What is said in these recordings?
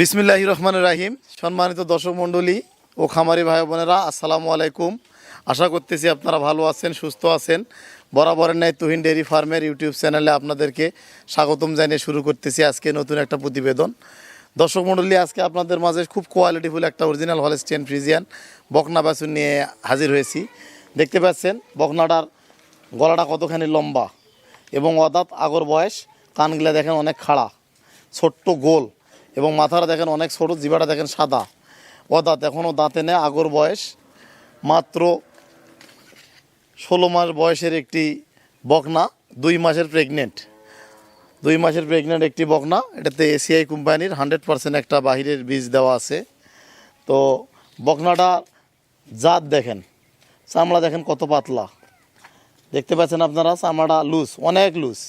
বিসমিল্লাহ রহমান রাহিম। সম্মানিত দর্শক মণ্ডলী ও খামারি ভাই বোনেরা আসসালামু আলাইকুম। আশা করতেছি আপনারা ভালো আছেন, সুস্থ আছেন। বরাবরের ন্যায় তুহিন ডেয়ারি ফার্মের ইউটিউব চ্যানেলে আপনাদেরকে স্বাগতম জানিয়ে শুরু করতেছি আজকে নতুন একটা প্রতিবেদন। দর্শক মণ্ডলী, আজকে আপনাদের মাঝে খুব কোয়ালিটিফুল একটা অরিজিনাল হলেস্টিয়ান ফ্রিজিয়ান বকনা বাছুর নিয়ে হাজির হয়েছি। দেখতে পাচ্ছেন, বকনাটার গলাটা কতখানি লম্বা এবং অদাত আগর বয়স, কানগুলা দেখেন অনেক খাড়া, ছোট্ট গোল এবং মাথাটা দেখেন অনেক ছোট জিবাটা দেখেন সাদা। অদাঁত এখনও দাঁতে নেয় আগর বয়স মাত্র ষোলো মাস বয়সের একটি বকনা, দুই মাসের প্রেগনেন্ট দুই মাসের প্রেগনেন্ট একটি বকনা, এটাতে এসিআই কোম্পানির হান্ড্রেড পার্সেন্ট একটা বাহিরের বীজ দেওয়া আছে। তো বকনাটা জাত দেখেন, চামড়া দেখেন কত পাতলা। দেখতে পাচ্ছেন আপনারা, চামড়াটা লুজ অনেক লুজ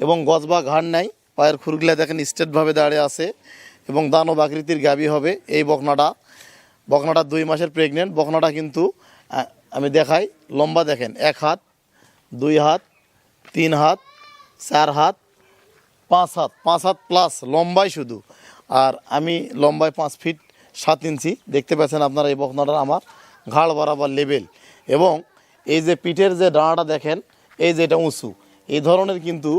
এবং গজ বা ঘাড় নাই, পায়ের খুরগুলা দেখেন স্ট্রেটভাবে দাঁড়িয়ে আছে এবং দানব আকৃতির গাবি হবে এই বকনাটা। বকনাটা দুই মাসের প্রেগনেন্ট বকনাটা কিন্তু আমি দেখাই, লম্বা দেখেন, এক হাত, দুই হাত, তিন হাত, চার হাত, পাঁচ হাত পাঁচ হাত প্লাস লম্বাই শুধু। আর আমি লম্বায় পাঁচ ফিট সাত ইঞ্চি, দেখতে পাচ্ছেন আপনারা এই বকনাটা আমার ঘাড় বরাবর লেভেল এবং এই যে পিঠের যে ডাঁড়াটা দেখেন, এই যে এটা উঁচু। এই ধরনের কিন্তু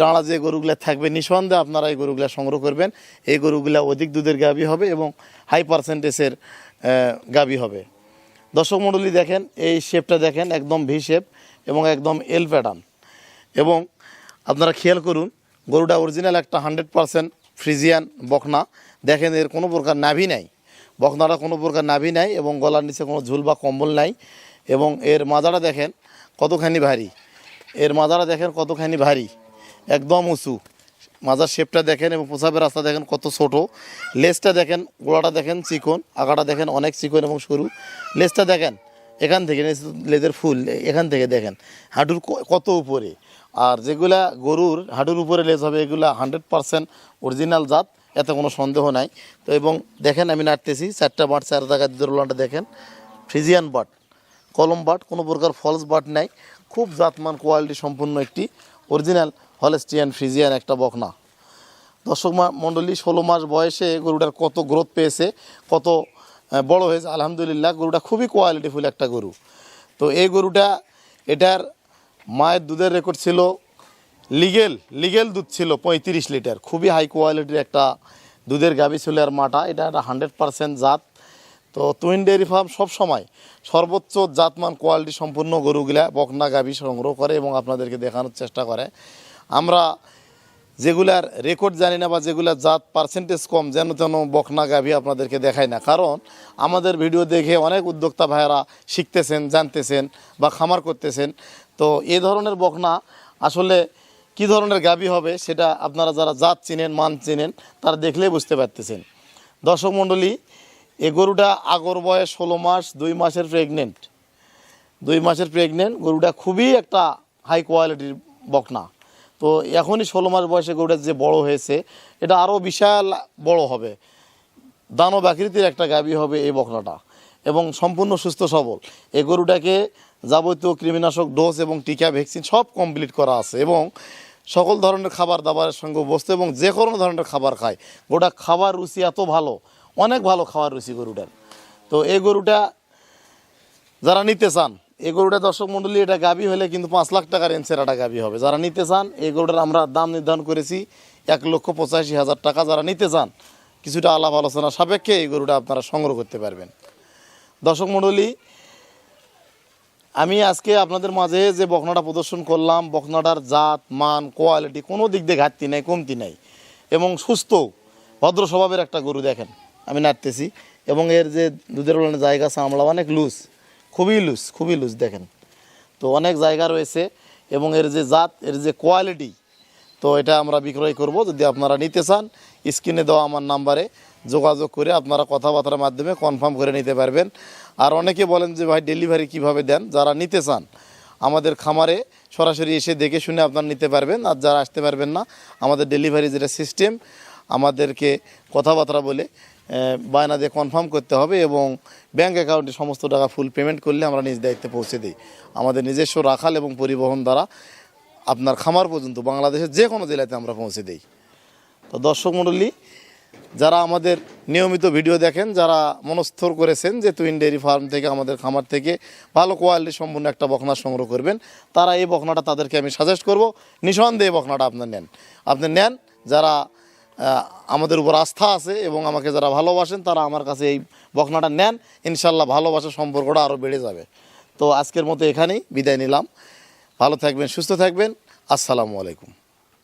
ডাঁড়া যে গরুগুলা থাকবে, নিঃসন্দেহে আপনারা এই গরুগুলা সংগ্রহ করবেন। এই গরুগুলা অধিক দুধের গাবি হবে এবং হাই পার্সেন্টেজের গাবি হবে। দর্শক মণ্ডলী দেখেন, এই শেপটা দেখেন, একদম ভি শেপ এবং একদম এল প্যাটার্ন এবং আপনারা খেয়াল করুন, গরুটা অরিজিনাল একটা হান্ড্রেড পারসেন্ট ফ্রিজিয়ান বকনা। দেখেন, এর কোনো প্রকার নাভি নাই। বকনাটা কোনো প্রকার নাভি নাই এবং গলার নিচে কোনো ঝুল বা কম্বল নাই। এবং এর মাজাটা দেখেন, কতখানি ভারী। এর মাজাটা দেখেন, কতখানি ভারী। একদম উঁচু। মাজার শেপটা দেখেন এবং প্রসাবের রাস্তা দেখেন কত ছোট। লেজটা দেখেন, গোড়াটা দেখেন চিকন, আগাটা দেখেন অনেক চিকন এবং সরু। লেজটা দেখেন, এখান থেকে লেজ- লেজের ফুল, এখান থেকে দেখেন, হাঁটুর কত উপরে। আর যেগুলা গরুর হাঁটুর উপরে লেজ হবে, এগুলা হান্ড্রেড পারসেন্ট অরিজিনাল জাত, এতে কোনো সন্দেহ নাই। তো এবং দেখেন আমি নাড়তেছি, চারটা বাট, চার জায়গায় দোরলানটা দেখেন ফ্রিজিয়ান বাট, কলম বাট, কোনো প্রকার ফলস বাট নাই, খুব জাতমান কোয়ালিটি সম্পূর্ণ একটি অরিজিনাল হলেস্টিয়ান ফ্রিজিয়ান একটা বকনা। দর্শক মণ্ডলী, ষোলো মাস বয়সে গরুটার কত গ্রোথ পেয়েছে, কত বড় হয়েছে, আলহামদুলিল্লাহ গরুটা খুবই কোয়ালিটিফুল একটা গরু। তো এই গরুটা এটার মায়ের দুধের রেকর্ড ছিল লিগেল লিগেল দুধ ছিল পঁয়ত্রিশ লিটার। খুবই হাই কোয়ালিটির একটা দুধের গাভী ছিল আর মাটা। এটা একটা হান্ড্রেড পারসেন্ট জাত। তো টুইন ডেয়ারি ফার্ম সবসময় সর্বোচ্চ জাতমান কোয়ালিটি সম্পূর্ণ গরুগুলা বকনা গাভী সংগ্রহ করে এবং আপনাদেরকে দেখানোর চেষ্টা করে। আমরা যেগুলার রেকর্ড জানি না বা যেগুলার জাত পার্সেন্টেজ কম, যেন তেন বকনা গাভী আপনাদেরকে দেখায় না। কারণ আমাদের ভিডিও দেখে অনেক উদ্যোক্তা ভাইয়েরা শিখতেছেন, জানতেছেন বা খামার করতেছেন। তো এ ধরনের বকনা আসলে কি ধরনের গাভী হবে সেটা আপনারা যারা জাত চিনেন, মান চিনেন, তারা দেখলেই বুঝতে পারতেছেন। দর্শক মণ্ডলী, এ গরুটা আগর বয়স ষোলো মাস, দুই মাসের প্রেগনেন্ট দুই মাসের প্রেগনেন্ট গরুটা খুবই একটা হাই কোয়ালিটির বকনা। তো এখনই ষোলো মাস বয়সে গরুটা যে বড় হয়েছে, এটা আরও বিশাল বড় হবে। দানব আকৃতির একটা গাবি হবে এই বকনাটা এবং সম্পূর্ণ সুস্থ সবল। এই গরুটাকে যাবতীয় কৃমিনাশক ডোজ এবং টিকা, ভ্যাকসিন সব কমপ্লিট করা আছে এবং সকল ধরনের খাবার দাবারের সঙ্গে অভ্যস্ত এবং যে কোনো ধরনের খাবার খায়। গোটা খাবার রুচি এত ভালো, অনেক ভালো খাবার রুচি গরুটার। তো এই গরুটা যারা নিতে চান এই গরুটা দর্শক মণ্ডলী এটা গাবি হলে কিন্তু পাঁচ লাখ টাকার এনসেরাটা গাবি হবে। যারা নিতে চান এই গরুটার আমরা দাম নির্ধারণ করেছি এক লক্ষ পঁচাশি হাজার টাকা। যারা নিতে চান, কিছুটা আলাপ আলোচনা সাপেক্ষে এই গরুটা আপনারা সংগ্রহ করতে পারবেন। দর্শক মণ্ডলী আমি আজকে আপনাদের মাঝে যে বকনাটা প্রদর্শন করলাম, বকনাটার জাত, মান, কোয়ালিটি, কোনো দিক দিয়ে ঘাটতি নাই, কমতি নাই, এবং সুস্থ, ভদ্র স্বভাবের একটা গরু দেখেন, আমি নাড়তেছি, এবং এর যে দুধের জায়গা সামলা অনেক লুজ খুবই লুজ খুবই লুজ দেখেন। তো অনেক জায়গা রয়েছে এবং এর যে জাত, এর যে কোয়ালিটি তো এটা আমরা বিক্রয় করব। যদি আপনারা নিতে চান স্ক্রিনে দেওয়া আমার নাম্বারে যোগাযোগ করে আপনারা কথাবার্তার মাধ্যমে কনফার্ম করে নিতে পারবেন। আর অনেকে বলেন যে, ভাই ডেলিভারি কীভাবে দেন? যারা নিতে চান, আমাদের খামারে সরাসরি এসে দেখে শুনে আপনারা নিতে পারবেন। আর যারা আসতে পারবেন না, আমাদের ডেলিভারি যেটা সিস্টেম আমাদেরকে কথাবার্তা বলে বায়না দিয়ে কনফার্ম করতে হবে এবং ব্যাংক অ্যাকাউন্টে সমস্ত টাকা ফুল পেমেন্ট করলে আমরা নিজ দায়িত্বে পৌঁছে দিই। আমাদের নিজস্ব রাখাল এবং পরিবহন দ্বারা আপনার খামার পর্যন্ত বাংলাদেশের যে কোনো জেলাতে আমরা পৌঁছে দিই। তো দর্শক মণ্ডলী, যারা আমাদের নিয়মিত ভিডিও দেখেন, যারা মনস্থর করেছেন যে টুইন ডেয়ারি ফার্ম থেকে, আমাদের খামার থেকে ভালো কোয়ালিটি সম্পূর্ণ একটা বকনা সংগ্রহ করবেন, তারা এই বকনাটা তাদেরকে আমি সাজেস্ট করব। নিঃসন্দেহে এই বকনাটা আপনার নেন। আপনি নেন, যারা আমাদের উপর আস্থা আছে এবং আমাকে যারা ভালোবাসেন তারা আমার কাছে এই বখনাটা নেন। ইনশাল্লাহ ভালোবাসার সম্পর্কটা আরও বেড়ে যাবে। তো আজকের মতো এখানেই বিদায় নিলাম। ভালো থাকবেন, সুস্থ থাকবেন। আসসালামু আলাইকুম।